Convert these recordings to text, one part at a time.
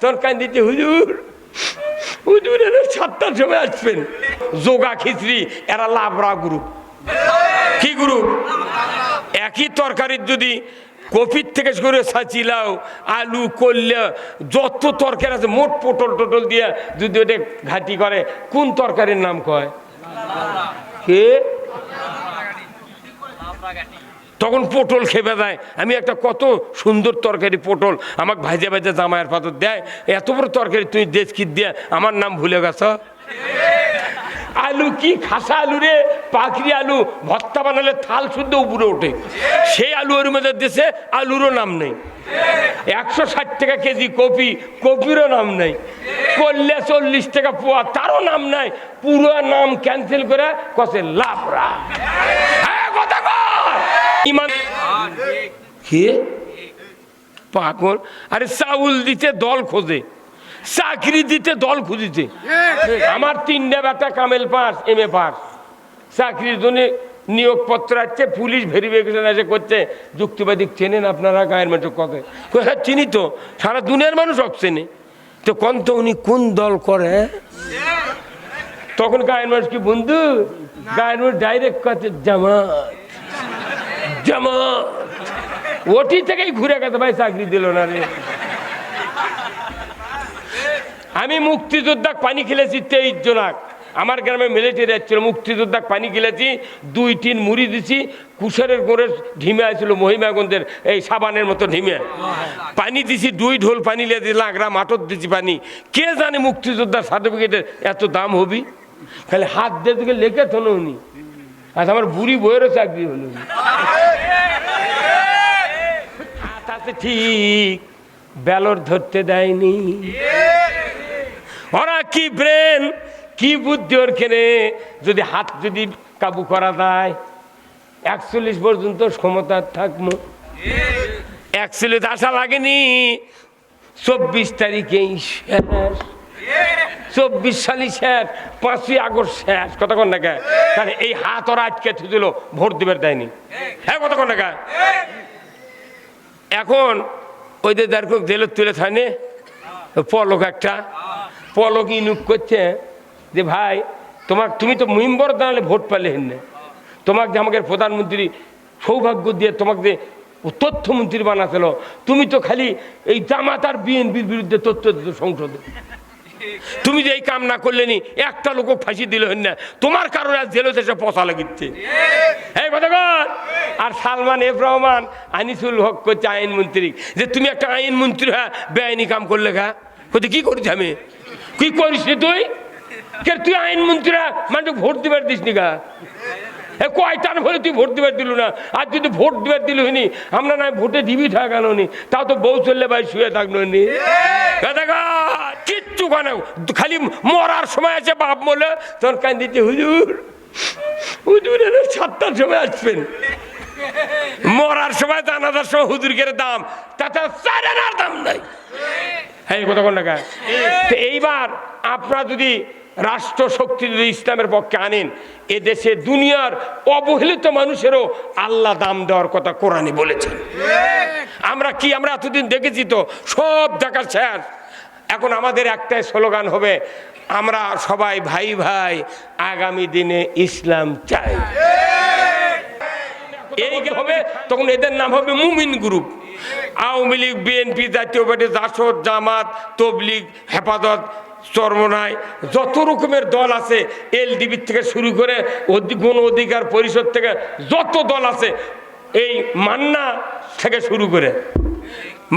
তখন কান্দিতে হুজুর। হুজুর সাতটার সময় আসবেন। যোগা খিচড়ি, এরা লাভরা গ্রুপ কি গ্রুপ একই তরকারির যদি কপির থেকে করে সাচিলাও, আলু করলে যত তরকারি আছে, মোট পটল টটল দিয়ে যদি ওটা ঘাটি করে, কোন তরকারির নাম কয়? কে? তখন পটল খেপে দেয় আমি একটা কত সুন্দর তরকারি, পটল। আমাকে ভাজে ভাজে জামাইয়ের পাতর দেয়। এত বড় তরকারি তুই দেশ কি দিয়ে আমার নাম ভুলে গেছ? আলু কি খাসা আলু রে? পাখরি আলু, ভর্তা বানালে থাল শুদ্ধ উপরে ওঠে। সেই আলু ওর মধ্যে দেশে আলুরও নাম নেই। একশো ষাট টাকা কেজি কপি, কপিরও নাম নেই। করলে চল্লিশ টাকা পোয়া, তারও নাম নাই। পুরো নাম ক্যান্সেল করে কসে লাভরা হ্যাঁ, কথা কর। ইমান পাগল। আরে চাউল দিতে দল খোঁজে। চাকরি দিতে দল খুঁজিছে। আমার তিনটা বেটা কামেল পাস, এম এ পাস। চাকরির জন্য নিয়োগপত্র আছে, পুলিশ ভেরিফিকেশন এসে করছে। যুক্তিবাদী চেনেন আপনারা গায়ের মেটে ককে? হ্যাঁ চিনি তো। সারা দুনিয়ার মানুষ অক চেনে তো কোন তো উনি কোন দল করে? তখন গায়ের মানুষ কি, বন্ধু? গায়ের মানুষ ডাইরেক্ট কাছে, জামাত। জামাত। ওটি থেকেই ঘুরে গেছে ভাই, চাকরি দিল না রে। আমি মুক্তিযোদ্ধাক পানি খেলেছি তেইশ জনাক। আমার গ্রামে মিলিটারি আসছিল মুক্তিযোদ্ধাক পানি খেলেছি, দুই তিন মুড়ি দিছি কুশারের গোড়ের ঢিমে আসছিল মহিমাগঞ্জের এই সাবানের মতো ঢিমে। পানি দিছি, দুই ঢোল পানি লিয়ে দিলাম আগ্রা মাটর দিছি পানি। কে জানে মুক্তিযোদ্ধার সার্টিফিকেটের এত দাম হবি? খালি হাত দিয়ে দিকে লেখে তো উনি। আচ্ছা আমার বুড়ি বইয়েরও চাকরি হলো। তাতে ঠিক ব্যালর ধরতে দেয়নি। ওরা কি ব্রেন, কি বুদ্ধি ওর কেনে যদি হাত যদি কাবু করা যায়, একচল্লিশ পর্যন্ত ক্ষমতা থাকব একচল্লিশ আশা লাগেনি, চব্বিশ তারিখেই শেষ। চব্বিশ সালই শেষ, পাঁচই আগস্ট শেষ। কতক্ষণ না কে? তাহলে এই হাত ওরা আজকে ভোট দিবার দেয়নি। হ্যাঁ কতক্ষণ কে? এখন ওই যে দেখো জেলের তুলে থানে পলক একটা পলক ইনুক করছে যে ভাই তোমার তুমি তো মহিম্বর দাঁড়ালে ভোট পালে হেন তোমাকে যে আমাকে প্রধানমন্ত্রী সৌভাগ্য দিয়ে তোমাকে যে তথ্যমন্ত্রী বানাতেল তুমি তো খালি এই জামাত আর বিএনপির বিরুদ্ধে তথ্য দিত সংসদে। তুমি যে এই কাম না করলে নি একটা লোক ফাঁসি দিল না। তোমার কারণে আজ জেলত এসে পচা লাগিচ্ছে। এই। আর সালমান এফ রহমান, আনিসুল হক করছে আইনমন্ত্রী যে তুমি একটা আইন মন্ত্রী হ্যাঁ বেআইনি কাম করলে খা কোথায় কি করিস আমি? কি করিস তুই? কে তুই আইনমন্ত্রীরা মানে ভোট দিবার দিস নি গা? এ কয়টার হলে তুই ভোট দিবার দিলু না? আর যদি ভোট দিবার দিল হইনি, আমরা না ভোটে দিবি থাকানো নি। তাও তো বউ চললে ভাই শুয়ে থাকল নি। কিচ্ছু কানে খালি মরার সময় আছে বাপ বলে তখন কান্দিতে হুজুর হুজুর সাতটার সময় আসবেন। মরার সময় জানাজার সময় হুজুরকের দাম, তাতে চার দাম নাই। হ্যাঁ এইবার আপনারা যদি রাষ্ট্র শক্তি যদি ইসলামের পক্ষে আনেন এদেশে দুনিয়ার অবহেলিত মানুষেরও আল্লাহ দাম দেওয়ার কথা কোরআনে বলেছেন। আমরা কি, আমরা এতদিন দেখেছি তো, সব দেখার শেষ। এখন আমাদের একটাই স্লোগান হবে, আমরা সবাই ভাই ভাই আগামী দিনে ইসলাম চাই। এই হবে, তখন এদের নাম হবে মুমিন গ্রুপ। আওয়ামী লীগ, বিএনপি, জাতীয় পার্টি, জাসদ, জামাত, তবলিগ, হেফাজত চরমনায় যত রকমের দল আছে, এলডিবি থেকে শুরু করে গণ অধিকার পরিষদ থেকে যত দল আছে, এই মান্না থেকে শুরু করে।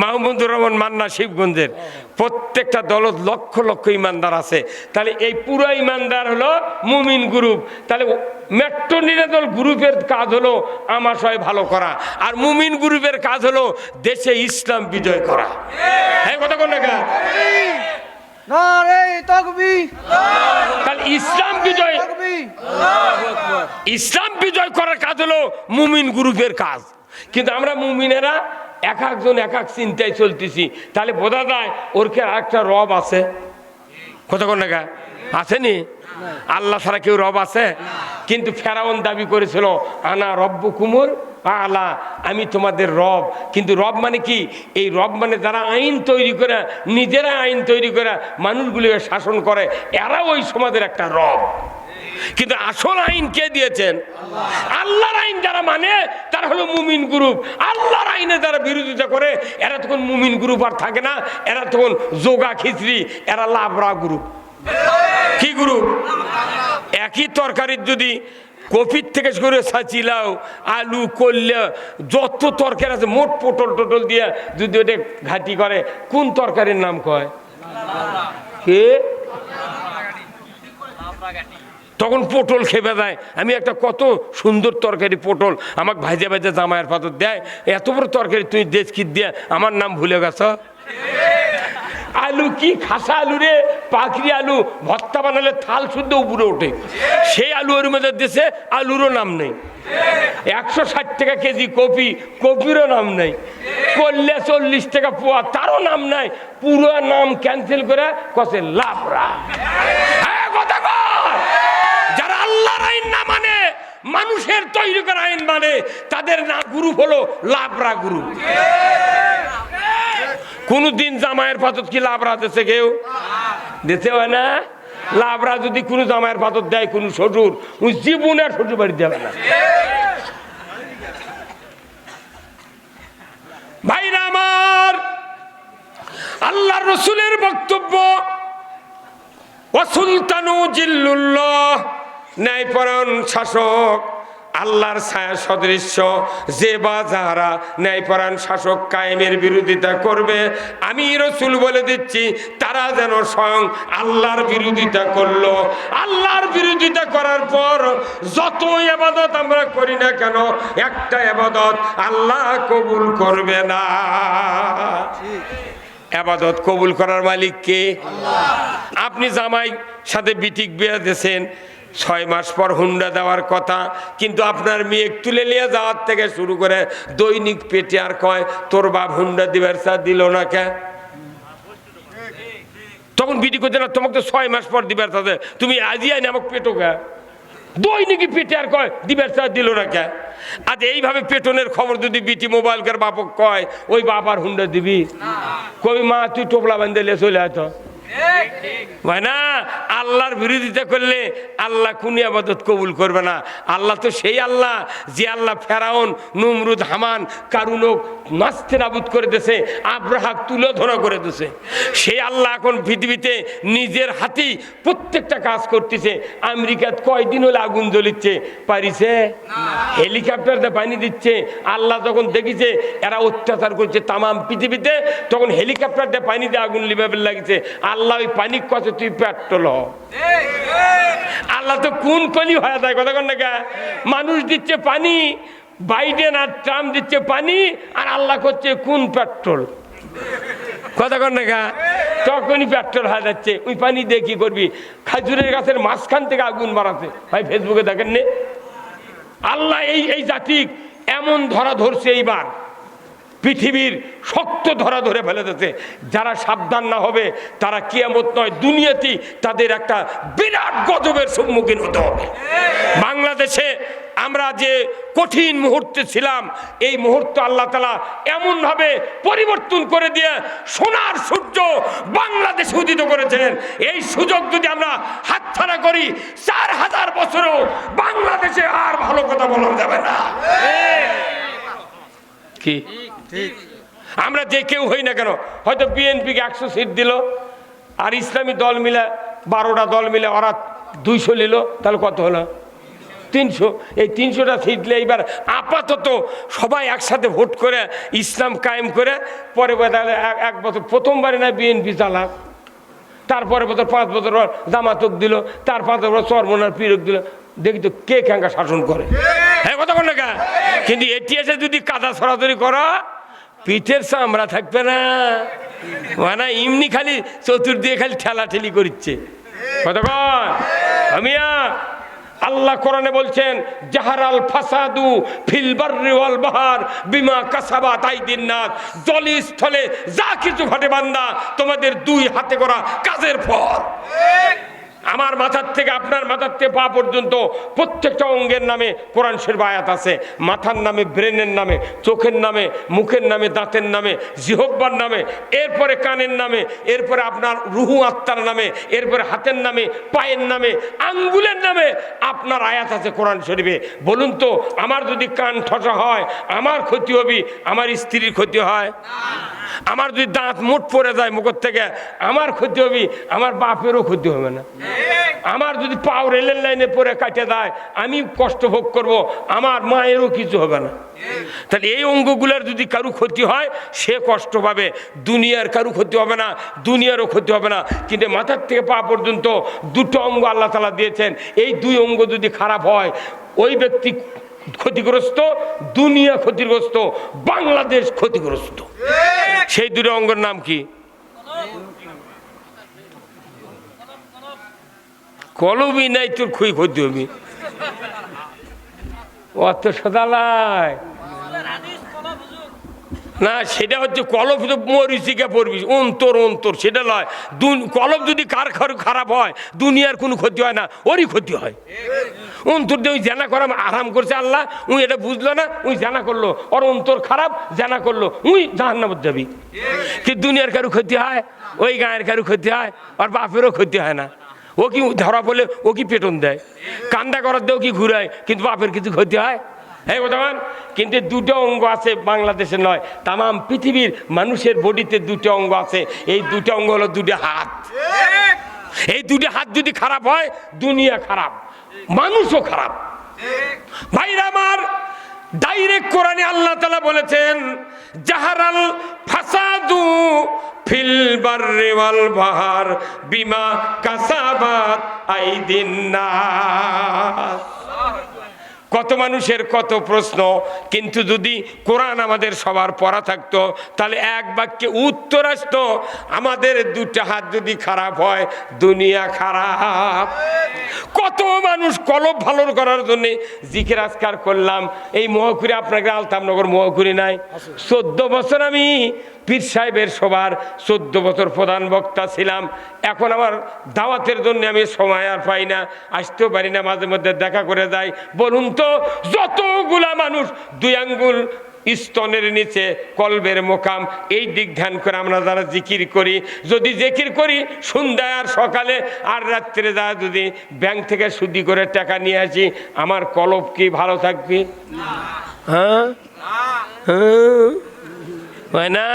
মাহমুদুর রহমান মান্না শিবগঞ্জের। প্রত্যেকটা দলত লক্ষ লক্ষ ইমানদার আছে। তাহলে এই পুরো ইমানদার হলো মুমিন গ্রুপ। তাহলে মেট্রো নিরাদল গ্রুপের কাজ হলো আমাশয় ভালো করা। আর মুমিন গ্রুপের কাজ হলো দেশে ইসলাম বিজয় করা। হ্যাঁ কথা কোন তাহলে ইসলাম বিজয় ইসলাম বিজয় করার কাজ হলো মুমিন গ্রুপের কাজ। কিন্তু আমরা মুমিনেরা এক একজন এক এক চিন্তায় চলতেছি। তাহলে বোঝা যায় ওর কে একটা রব আছে? কতক্ষণ আছে আসেনি আল্লাহ ছাড়া কেউ রব আছে? কিন্তু ফেরাউন দাবি করেছিল, আনা রব্ব কুমোর আলা। আমি তোমাদের রব। কিন্তু রব মানে কি? এই রব মানে যারা আইন তৈরি করে, নিজেরা আইন তৈরি করে, মানুষগুলিকে শাসন করে, এরা ওই সমাজের একটা রব। কিন্তু আসল আইন কে দিয়েছেন? আল্লাহর আইন যারা মানে তারা হলো মুমিন গ্রুপ। আল্লাহর আইনে যারা বিরোধিতা করে, এরা তখন মুমিন গ্রুপ আর থাকে না। এরা তখন যোগা খিচড়ি এরা লাভরা গ্রুপ। কি গ্রুপ একই তরকারির যদি কপির থেকে করে সাচিলাও আলু করলে যত তরকারি আছে, মোট পটল টটল দিয়ে যদি ওটা ঘাটি করে, কোন তরকারির নাম কয়? কে? তখন পটল খেপে দেয় আমি একটা কত সুন্দর তরকারি, পটল। আমাকে ভাজে ভাজে জামাইয়ের পাতর দেয়। এত বড় তরকারি তুমি দেশ কি দিয়ে, আমার নাম ভুলে গেছ? আলু কি খাসা আলু রে? পাখরি আলু। ভর্তা বানালে থাল শুদ্ধ উপরে ওঠে। সেই আলু ওর মধ্যে দেশে আলুরও নাম নেই। একশো ষাট টাকা কেজি কপি, কপিরও নাম নেই। করলে চল্লিশ টাকা পোয়া, তারও নাম নাই। পুরো নাম ক্যান্সেল করে কসে লাভরা হ্যাঁ। যারা আল্লাহর আইন না মানে মানুষের তৈরি করা আইন মানে তাদের না গ্রুপ হলো লাভরা গ্রুপ। কোনদিন জামায়ের পাতত কি লাভরা দিছে কেউ? দিতে হয় না? লাভরা যদি কোনো জামায়ের পাতত দেয়, কোনো শ্বশুর ওই জীবনে আর শ্বশুর বাড়ি দেবে না। ভাইরা আমার আল্লাহ রসুলের বক্তব্য অসুলতানু জিল্লুল্লাহ ন্যায়পরণ শাসক। আল্লাহর ছায়া সদৃশ্য যে বা যাহারা ন্যায়পরায়ণ শাসক কায়েমের বিরোধিতা করবে আমি রসুল বলে দিচ্ছি তারা যেন স্বয়ং আল্লাহর বিরোধিতা করল। আল্লাহর বিরোধিতা করার পর যত এবাদত আমরা করি না কেন একটা এবাদত আল্লাহ কবুল করবে না। আবাদত কবুল করার মালিক কে? আপনি জামাই সাথে বিটিক বিয়ে দিয়েছেন ছয় মাস পর হুন্ডা দেওয়ার কথা কিন্তু আপনার মেয়ে তুলে নিয়ে যাওয়ার থেকে শুরু করে দৈনিক পেটে আর কয় তোর বাপ হুন্ডা দিবার চা দিল না কে? তখন বিটি করতে না তোমাকে তো ছয় মাস পর দিবার সাথে তুমি আজই আইনি আমাকে পেটো কে? দৈনিকই পেটে আর কয় দিবার চা দিল না কে? আজ এইভাবে পেটনের খবর যদি বিটি মোবাইল কার বাপক কয় ওই বাপ আর হুন্ডা দিবি? কবি মা তুই টোপলা বান্ধে চলে আয় ভাই না, আল্লাহর বিরোধিতা করলে আল্লাহ কুনি আবাদত কবুল করবে না। আল্লাহ তো সেই আল্লাহ যে আল্লাহ ফেরাউন, নুমরুদ, হামান, কারুনক নাস্তে নাবুদ করে দিয়েছে, আব্রাহাক তুলে ধরা করে দিয়েছে। সেই আল্লাহ এখন পৃথিবীতে নিজের হাতেই প্রত্যেকটা কাজ করতেছে। আমেরিকাত কয়দিন হলে আগুন জ্বলিচ্ছে, পারিছে? হেলিকপ্টার দিয়ে পানি দিচ্ছে। আল্লাহ যখন দেখিছে, এরা অত্যাচার করছে তামাম পৃথিবীতে, তখন হেলিকপ্টার দিয়ে পানি দিয়ে আগুন লিভাবে লাগিছে। আল্লাহ ওই পানি কত তুই হ আল্লাহ তো কোন কলি হয়ে যায় কথা না মানুষ দিচ্ছে পানি, বাইডেন আর ট্রাম্প দিচ্ছে পানি, আর আল্লাহ করছে কোন পেট্রোল। কথা কন না তখনই পেট্রোল হয়ে যাচ্ছে। ওই পানি দিয়ে কি করবি? খাজুরের গাছের মাঝখান থেকে আগুন বাড়াতে। ভাই ফেসবুকে দেখেন নে আল্লাহ এই এই জাতি এমন ধরা ধরছে এইবার। পৃথিবীর শক্ত ধরা ধরে ফেলে দিতে যারা সাবধান না হবে, তারা কিয়ামত নয়, দুনিয়াতেই তাদের একটা বিরাট গজবের সম্মুখীন হতে হবে। বাংলাদেশে আমরা যে কঠিন মুহূর্তে ছিলাম, এই মুহূর্ত আল্লাহ তালা এমনভাবে পরিবর্তন করে দিয়ে সোনার সূর্য বাংলাদেশে উদিত করেছেন এই সুযোগ যদি আমরা হাতছাড়া করি, চার হাজার বছরেও বাংলাদেশে আর ভালো কথা বলা যাবে না। কি? আমরা যে কেউ হই না কেন হয়তো বিএনপিকে একশো সিট দিল আর ইসলামী দল মিলে বারোটা দল মিলে ওরা দুইশো নিল তাহলে কত হলো? তিনশো। এই তিনশোটা সিট সিটলে এইবার আপাতত সবাই একসাথে ভোট করে ইসলাম কায়েম করে পরে তাহলে এক- এক বছর প্রথমবারে না বিএনপি চালাক। তারপরে বছর পাঁচ বছর পর জামাতক দিল তার পাঁচ বছর চরমনার পিরক দিল। দেখি তো কে ক্যাঙ্কা শাসন করে। হ্যাঁ কথা বল না কা? কিন্তু এটি এসে যদি কাদা ছড়াছড়ি করা পিঠের চামড়া থাকবে না। মানে এমনি খালি চতুর্দিকে খালি ঠেলা ঠেলি করছে কতক্ষণ আমিয়া, আল্লাহ কোরআনে বলছেন, জাহারাল ফাসাদু ফিল বাররি ওয়াল বাহার বিমা কাসাবাত আইদিন নাস জলি স্থলে যা কিছু ঘটে বান্দা, তোমাদের দুই হাতে করা কাজের ফল। আমার মাথার থেকে আপনার মাথার থেকে পা পর্যন্ত প্রত্যেকটা অঙ্গের নামে কোরআন শরীফ আয়াত আছে। মাথার নামে, ব্রেনের নামে, চোখের নামে, মুখের নামে, দাঁতের নামে, জিহব্বার নামে, এরপরে কানের নামে, এরপরে আপনার রুহু আত্মার নামে, এরপরে হাতের নামে, পায়ের নামে, আঙ্গুলের নামে আপনার আয়াত আছে কোরআন শরীফে। বলুন তো, আমার যদি কান ঠসা হয়, আমার ক্ষতি হবে, আমার স্ত্রীর ক্ষতি হয়? আমার যদি দাঁত মুঠ পড়ে যায় মুখর থেকে, আমার ক্ষতি হবে, আমার বাপেরও ক্ষতি হবে না। আমার যদি পাও রেলের লাইনে পরে কাটে দেয় আমি কষ্ট ভোগ করব আমার মায়েরও কিছু হবে না। তাহলে এই অঙ্গগুলোর যদি কারু ক্ষতি হয় সে কষ্ট পাবে। দুনিয়ার কারু ক্ষতি হবে না দুনিয়ারও ক্ষতি হবে না। কিন্তু মাথার থেকে পা পর্যন্ত দুটো অঙ্গ আল্লাহ তালা দিয়েছেন। এই দুই অঙ্গ যদি খারাপ হয় ওই ব্যক্তি ক্ষতিগ্রস্ত দুনিয়া ক্ষতিগ্রস্ত বাংলাদেশ ক্ষতিগ্রস্ত। সেই দুটো অঙ্গের নাম কি? কলবি নাই তোর খুই ক্ষতি হবি। অত সদালায় না সেটা হচ্ছে কলব তো মরিচিকা পড়বি অন্তর অন্তর সেটা লয়। দু- কলব যদি কার খারাপ হয় দুনিয়ার কোনো ক্ষতি হয় না ওরই ক্ষতি হয়। অন্তর দিয়ে ওই জানা করা আরাম করছে আল্লাহ উই এটা বুঝলো না উই জানা করল। ওর অন্তর খারাপ জানা করল উই জাহান্নামত যাবি। কি দুনিয়ার কারও ক্ষতি হয় ওই গায়ের কারও ক্ষতি হয় আর বাপেরও ক্ষতি হয় না। ও কি ধরা পড়লে, ও কি পেটন দেয়? কান্দা করার দেও কি ঘুরায়? কিন্তু বাপের কিছু ক্ষতি হয়? হ্যাঁ বর্তমান, কিন্তু দুটো অঙ্গ আছে বাংলাদেশে নয় তাম পৃথিবীর মানুষের বডিতে দুটো অঙ্গ আছে। এই দুটো অঙ্গ হলো দুটো হাত। এই দুটো হাত যদি খারাপ হয়, দুনিয়া খারাপ, মানুষও খারাপ। ভাইরা আমার ডাইরেক্ট কোরআনে আল্লাহ তালা বলেছেন, জাহারাল ফাসাদু ফিল বাহার বিমা কাসাবাত আইদিন নাস। কত মানুষের কত প্রশ্ন, কিন্তু যদি কোরআন আমাদের সবার পড়া থাকতো, তাহলে এক বাক্যে উত্তর আসতো, আমাদের দুটা হাত যদি খারাপ হয়, দুনিয়া খারাপ। কত মানুষ কলব ভালো করার জন্য জিকের আজকার করলাম। এই মহকুরি আপনাকে আলতামনগর মহকুরি নাই। চোদ্দ বছর আমি পীর সাহেবের সবার চোদ্দ বছর প্রধান বক্তা ছিলাম। এখন আমার দাওয়াতের জন্য আমি সময় আর পাই না। আসতেও পারি না, মাঝে মধ্যে দেখা করে যাই। বলুন তো, যতগুলা মানুষ দুই আঙ্গুল স্তনের নিচে কলবের মোকাম এই দিক ধ্যান করে আমরা যারা জিকির করি যদি জিকির করি সন্ধ্যায় আর সকালে আর রাত্রে যা যদি ব্যাংক থেকে সুদি করে টাকা নিয়ে আসি আমার কলব কি ভালো থাকবে? হ্যাঁ? হ্যাঁ। হয় না?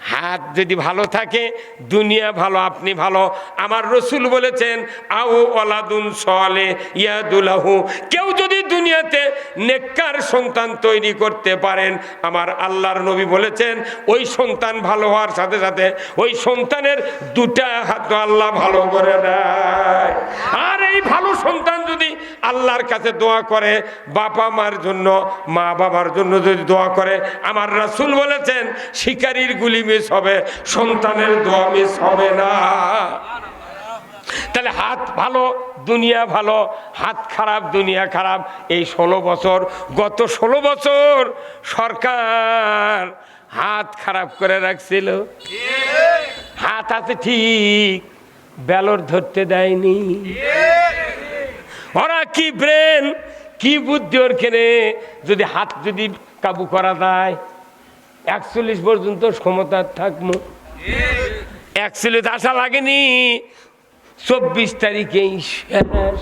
হাত যদি ভালো থাকে, দুনিয়া ভালো, আপনি ভালো। আমার রসুল বলেছেন, আউ অলাদুন সলে ইয়াদুলাহু। কেউ যদি দুনিয়াতে নেককার সন্তান তৈরি করতে পারেন, আমার আল্লাহর নবী বলেছেন, ওই সন্তান ভালো হওয়ার সাথে সাথে, ওই সন্তানের দুটা হাত আল্লাহ ভালো করে দেয়। আর এই ভালো সন্তান যদি আল্লাহর কাছে দোয়া করে বাবা মার জন্য মা বাবার জন্য যদি দোয়া করে, আমার রাসূল বলেছেন, শিকারীর গুলি মিস হবে, সন্তানের দোয়া মিস হবে না। তাহলে হাত ভালো, দুনিয়া ভালো, হাত খারাপ, দুনিয়া খারাপ, এই ষোলো বছর, গত ষোলো বছর সরকার হাত খারাপ করে রাখছিল। হাত আছে ঠিক ব্যালর ধরতে দেয়নি। ওরা কি ব্রেন, কি বুদ্ধি ওর কেনে? যদি হাত যদি কাবু করা যায় একচল্লিশ পর্যন্ত ক্ষমতা থাকব একচল্লিশ আশা লাগেনি। চব্বিশ তারিখেই শেষ।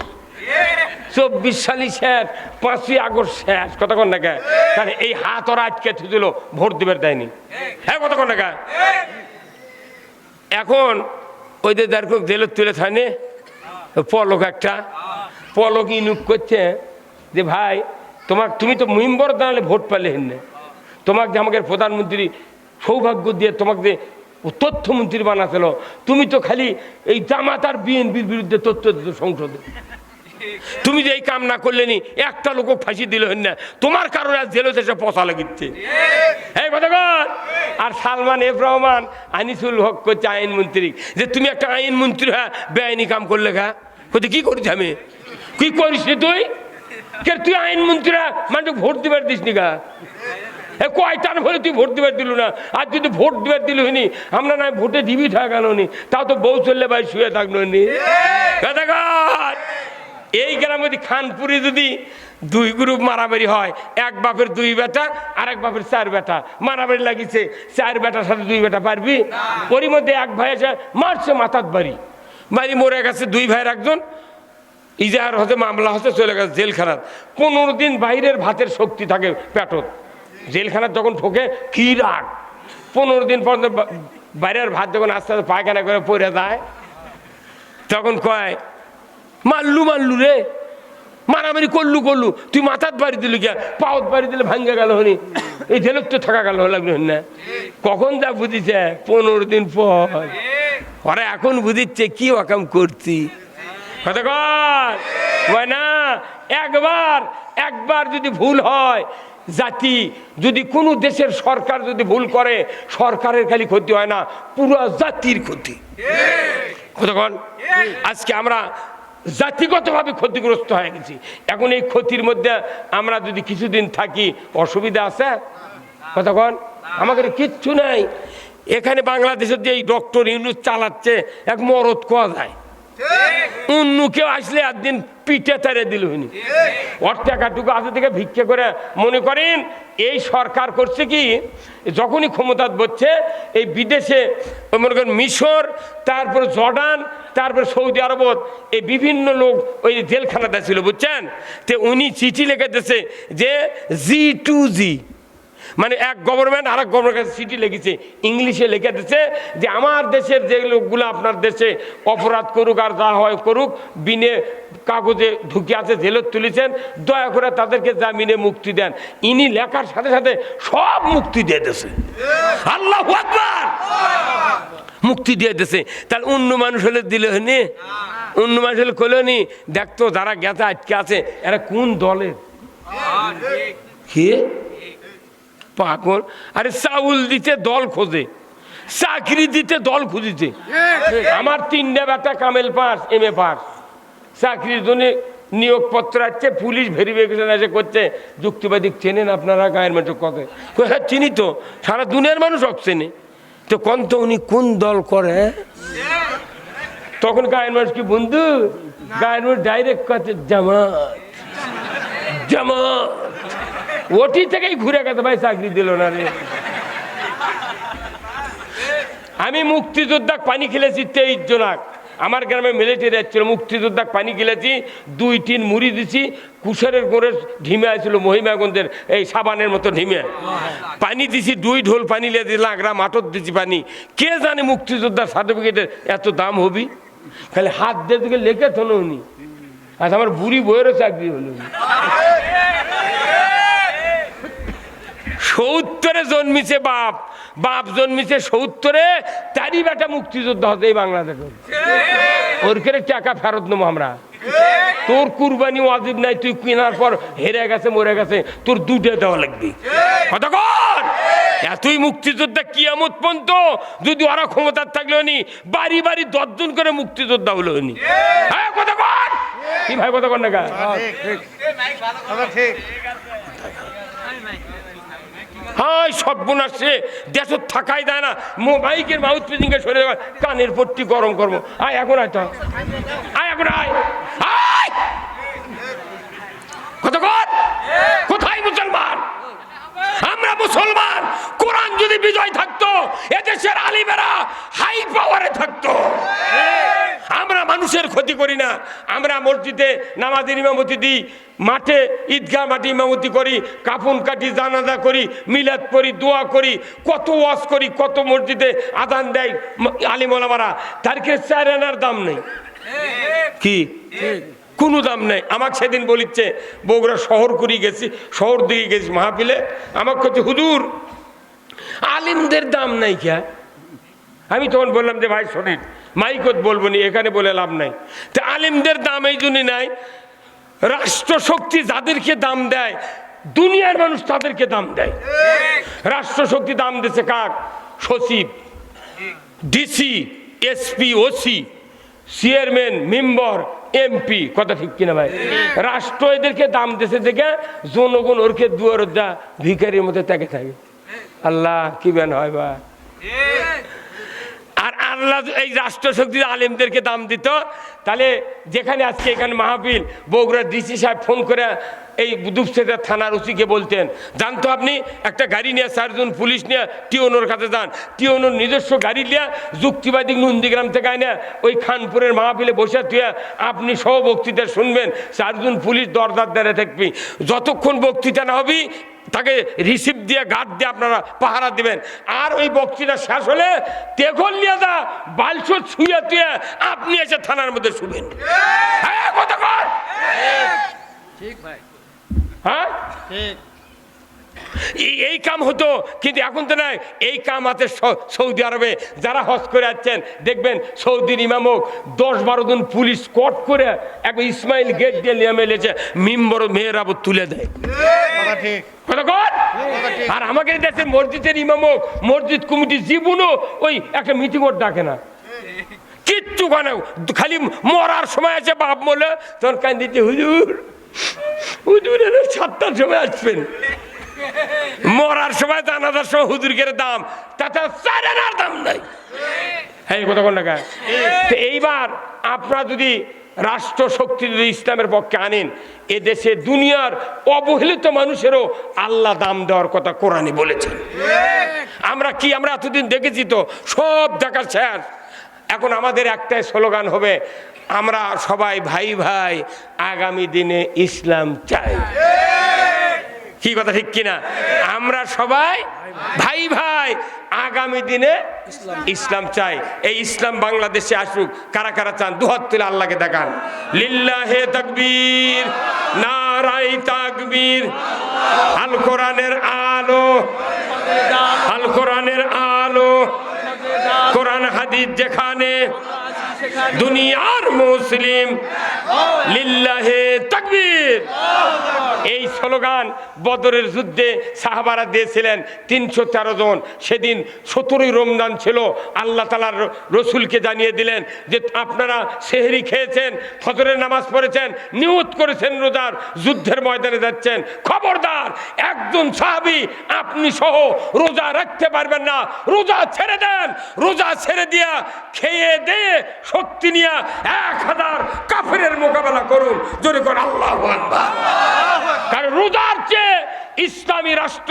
চব্বিশ সালই শেষ, পাঁচই আগস্ট শেষ। কতক্ষণ না গায়ে তাহলে এই হাত ওরা আটকে থুছিল ভোট দিবার দেয়নি। হ্যাঁ কতক্ষণ গায়ে এখন ওই যে দেখো জেলত তুলে থানে পলক একটা, পলক ইনুক করছে যে ভাই, তোমার তুমি তো মেম্বর দাঁড়ালে ভোট পেলে হেন তোমাকে আমাকে প্রধানমন্ত্রী সৌভাগ্য দিয়ে তোমাকে তথ্যমন্ত্রী বানাছিল, তুমি তো খালি এই জামাত আর বিএনপির বিরুদ্ধে তথ্য দিত সংসদে। তুমি যে এই কাম না করলে নি একটা লোক ফাঁসি দিল না। তোমার কারণে আজ জেলত এসে পচা লাগিচ্ছে। কথা আর সালমান এফ রহমান, আনিসুল হক করছে আইনমন্ত্রী যে তুমি একটা আইনমন্ত্রী হ্যাঁ বেআইনি কাম করলে খা কোথায় কি করিস আমি? কি করিস তুই? কে, তুই আইনমন্ত্রীরা মানে ভোট দিবার দিস নি গা? এ কয় টান হলে তুই ভোট দিবার দিলু না? আর যদি ভোট দিবার দিল হইনি আমরা না ভোটে দিবি থাকানো নি। তাও তো বউ চললে ভাই শুয়ে থাকল নি। এই গ্রামে যদি খানপুরে যদি দুই গ্রুপ মারামারি হয়, এক বাপের দুই বেটা আর এক বাপের চার বেটা। মারামারি লাগিছে, চার বেটার সাথে দুই বেটা পারবি? ওরই মধ্যে এক ভাই এসে মারছে মাথার বাড়ি। বাড়ি মরে গেছে দুই ভাইয়ের একজন। ইজাহার হতে মামলা হতে চলে গেছে জেলখানার পনেরো দিন বাইরের ভাতের শক্তি থাকে পেটত। জেলখানার যখন ঠোকে কি রাগ? পনেরো দিন বা- বাইরের ভাত যখন আস্তে আস্তে পায়খানা করে পড়ে যায়, তখন কয়, মারলু মারলু রে, মারামারি করলু করলু, তুই মাথার বাড়ি দিলি কে? পাওত বাড়ি দিলে ভাঙ্গে গেল হনি। এই জেলত তো থাকা গেল লাগল না। কখন যা বুঝিছে? পনেরো দিন পর। ওরা এখন বুঝিচ্ছে কি ওকাম করছি কতক্ষণ হয় না, একবার একবার যদি ভুল হয় জাতি, যদি কোনো দেশের সরকার যদি ভুল করে, সরকারের খালি ক্ষতি হয় না, পুরো জাতির ক্ষতি। কতক্ষণ? আজকে আমরা জাতিগতভাবে ক্ষতিগ্রস্ত হয়ে গেছি। এখন এই ক্ষতির মধ্যে আমরা যদি কিছুদিন থাকি, অসুবিধা আছে? কতক্ষণ? আমাদের কিচ্ছু নাই। এখানে বাংলাদেশের যে এই ডক্টর ইউনুস চালাচ্ছে, এক মরদ কোয়া যায়। অন্য কেউ আসলে একদিন পিঠে তারে দিল হইনি ওর টাকাটুকু আছে থেকে ভিক্ষে করে মনে করেন, এই সরকার করছে কি, যখনই ক্ষমতা বসছে এই বিদেশে, মনে করেন মিশর, তারপর জর্ডান, তারপর সৌদি আরবত এই বিভিন্ন লোক ওই জেলখানাতে ছিল, বুঝছেন? তো উনি চিঠি লিখে দিয়েছে যে জি টু জি। মানে এক গভর্নমেন্ট আর এক গভর্নমেন্ট কাছে চিঠি লিখেছে, ইংলিশে লিখে দিচ্ছে যে আমার দেশের যে লোকগুলো আপনার দেশে অপরাধ করুক আর যা হয় করুক, বিনে কাগজে ঢুকে আছে, জেলত তুলেছেন, দয়া করে তাদেরকে জামিনে মুক্তি দেন। ইনি লেখার সাথে সাথে সব মুক্তি দিয়ে দিয়েছে। আল্লাহ মুক্তি দিয়ে দিয়েছে। তাহলে অন্য মানুষ হলে দিলে হয়নি? অন্য মানুষ হলে কলোনি দেখতো যারা গেছে, আটকে আছে, এরা কোন দলের? কে? পাগল। আরে চাউল দিতে দল খোঁজে, চাকরি দিতে দল খুঁজিছে। আমার তিনটা বেটা কামেল পাস এম এ পাস চাকরির জন্য নিয়োগপত্র আছে, পুলিশ ভেরিফিকেশন এসে করছে। যুক্তিবাদী চেনেন আপনারা গায়ের মেটে ককে। হ্যাঁ চিনি তো। সারা দুনিয়ার মানুষ অক চেনে তো কোন তো উনি কোন দল করে? তখন গায়ের মানুষ কি, বন্ধু? গায়ের মানুষ ডাইরেক্ট কাছে, জামাত। জামাত। ওটি থেকেই ঘুরে গেছে ভাই, চাকরি দিল না রে। আমি মুক্তিযোদ্ধাক পানি খেলেছি তেইশ জনাক। আমার গ্রামে মিলিটারি যাচ্ছিল মুক্তিযোদ্ধাক পানি খেলেছি, দুই তিন মুড়ি দিছি কুশারের করে ঢিমে আসছিল মহিমাগঞ্জের এই সাবানের মতো ঢিমে। পানি দিছি, দুই ঢোল পানি লিয়ে দিলাম গ্রাম আটত দিছি পানি। কে জানে মুক্তিযোদ্ধার সার্টিফিকেটের এত দাম হবি? খালি হাত দিয়ে দিকে লেখে তো উনি। আচ্ছা আমার বুড়ি বইয়েরও চাকরি হলো। সত্তরে জন্মিছে বাপ। বাপ জন্মিছে সত্তরে, তারই বেটা মুক্তিযোদ্ধা হতে এই বাংলাদেশে। ওর করে টাকা ফেরত নেব আমরা। তোর কুরবানি ওয়াজিব নাই, তুই কেনার পর হেরে গেছে, মরে গেছে, তোর দুটো দেওয়া লাগবে। কতক্ষণ এতই মুক্তিযোদ্ধা কিয়ামত পর্যন্ত যদি ওরা ক্ষমতার থাকলেও নি, বাড়ি বাড়ি দশজন করে মুক্তিযোদ্ধা হলো নি। হ্যাঁ কতক্ষণ কি ভাই কতক্ষণ না গা? ঠিক ঠিক দাদা ঠিক হাই সর্বন আসছে দেশ থাকাই দেয় না। মোবাইকের মাউথ পিজিংকে সরে যাবে কানের পট্টি গরম করব। আয়, এখন আয় তো। আয়, এখন আয়। আয় কত কোথায় মুসলমান? আমরা মুসলমান কোরআন যদি বিজয় থাকতো এদেশের আলিমেরা হাই পাওয়ারে থাকতো। আমরা মানুষের ক্ষতি করি না। আমরা মসজিদে নামাজের ইমামতি দিই মাঠে ঈদগাহ মাঠে ইমামতি করি কাফন কাটি জানাজা করি মিলাদ করি দোয়া করি কত ওয়াজ করি কত মসজিদে আদান দেয় আলিমলামারা। তার কে চার আনার দাম নেই? কি? কোনো দাম নেই। আমাকে সেদিন বলিচ্ছে বগুড়া শহর করি গেছি শহর দিকে গেছি মাহফিলে। আমাকে করছে হুজুর আলিমদের দাম নাই কে? আমি তখন বললাম যে ভাই শোনেন মাইকত বলব নি এখানে বলে লাভ নাই। তা আলিমদের দাম এই জন্যই নাই। রাষ্ট্রশক্তি যাদেরকে দাম দেয় দুনিয়ার মানুষ তাদেরকে দাম দেয়। রাষ্ট্রশক্তি দাম দিছে কাক সচিব DC SP OC chairman member MP কথা ঠিক কিনা ভাই? রাষ্ট্র এদেরকে দাম দেশে দেখে জনগণ ওরকে দুয়ার দা ভিখারির মধ্যে তাকে থাকে। আল্লাহ কি বেন হয় বা আর আল্লাহ এই রাষ্ট্রশক্তি আলেমদেরকে দাম দিত। তাহলে যেখানে আজকে এখানে মাহফিল, বগুড়ার ডিসি সাহেব ফোন করে এই দুপসেটা থানার ওসিকে বলতেন জানতো আপনি, একটা গাড়ি নিয়ে চারজন পুলিশ নিয়ে টিওনোর কাছে যান। টিওনোর নিজস্ব গাড়ি নিয়ে যুক্তিবাদী নন্দীগ্রাম থেকে আয় ওই খানপুরের মাহফিলে বসে তুই আপনি সহ বক্তৃতা শুনবেন। চারজন পুলিশ দরদার দ্বারা থাকবি। যতক্ষণ বক্তৃতা না হবি তাকে রিসিভ দিয়ে গাদ দিয়ে আপনারা পাহারা দিবেন। আর ওই বক্তৃতা শেষ হলে তেঘল নিয়ে দা বালছ ছুঁয়ে তুয়ে আপনি এসে থানার মধ্যে শুবেন। হ্যাঁ কর। ঠিক। ভাই হ্যাঁ? ঠিক। এই- এই কাম হতো কিন্তু এখন তো নয় এই কাম আছে সৌদি আরবে। যারা হজ করে যাচ্ছেন দেখবেন সৌদির ইমামক দশ বারো জন পুলিশ কট করে এক ইসমাইল গেট দিয়ে নিয়ে মেলেছে মিম্বর মেয়েরাবো তুলে দেয়। আর আমাদের দেশের মসজিদের ইমামক মসজিদ কমিটি জীবনও ওই একটা মিটিং ওর ডাকে না। কিচ্ছু কানে খালি মরার সময় আছে বাপ মলে তখন কান দিচ্ছে হুজুর হুজুর এদের সাতটার সময় আসবেন। মরার সময় জানাজার সময় হুজুর কের দাম, তাতে চার দাম নাই। হ্যাঁ কথা কোন? টাকা এইবার আপনারা যদি রাষ্ট্র শক্তি যদি ইসলামের পক্ষে আনেন, এ দেশে দুনিয়ার অবহেলিত মানুষেরও আল্লাহ দাম দেওয়ার কথা কোরআনে বলেছেন। আমরা কি, আমরা এতদিন দেখেছি তো, সব দেখার শেষ। এখন আমাদের একটাই স্লোগান হবে, আমরা সবাই ভাই ভাই আগামী দিনে ইসলাম চাই। কি কথা, ঠিক কিনা? আমরা সবাই ভাই ভাই আগামী দিনে ইসলাম চাই। এই ইসলাম বাংলাদেশে আসুক। কারা কারা চান? দুহাত তুলে আল্লাহকে দেখান। লিল্লাহে তাকবীর নারাই তাকবীর, আল কোরআনের আলো, আল কোরআনের আলো, কোরআন হাদিস যেখানে দুনিয়ার মুসলিম। লিল্লাহে তাকবীর। এই স্লোগান বদরের যুদ্ধে সাহাবারা দিয়েছিলেন তিনশো তেরো জন। সেদিন সতেরোই রমজান ছিল। আল্লাহ তালার রসুলকে জানিয়ে দিলেন যে আপনারা সেহরি খেয়েছেন, ফজরের নামাজ পড়েছেন নিয়ত করেছেন রোজার, যুদ্ধের ময়দানে যাচ্ছেন। খবরদার, একজন সাহাবি, আপনি সহ রোজা রাখতে পারবেন না। রোজা ছেড়ে দেন। রোজা ছেড়ে দিয়া খেয়ে দে শক্তি নিয়ে এক হাজার কাফের মোকাবেলা করুন। যদি করে আল্লাহ কারণ রোজার চেয়ে ইসলামী রাষ্ট্র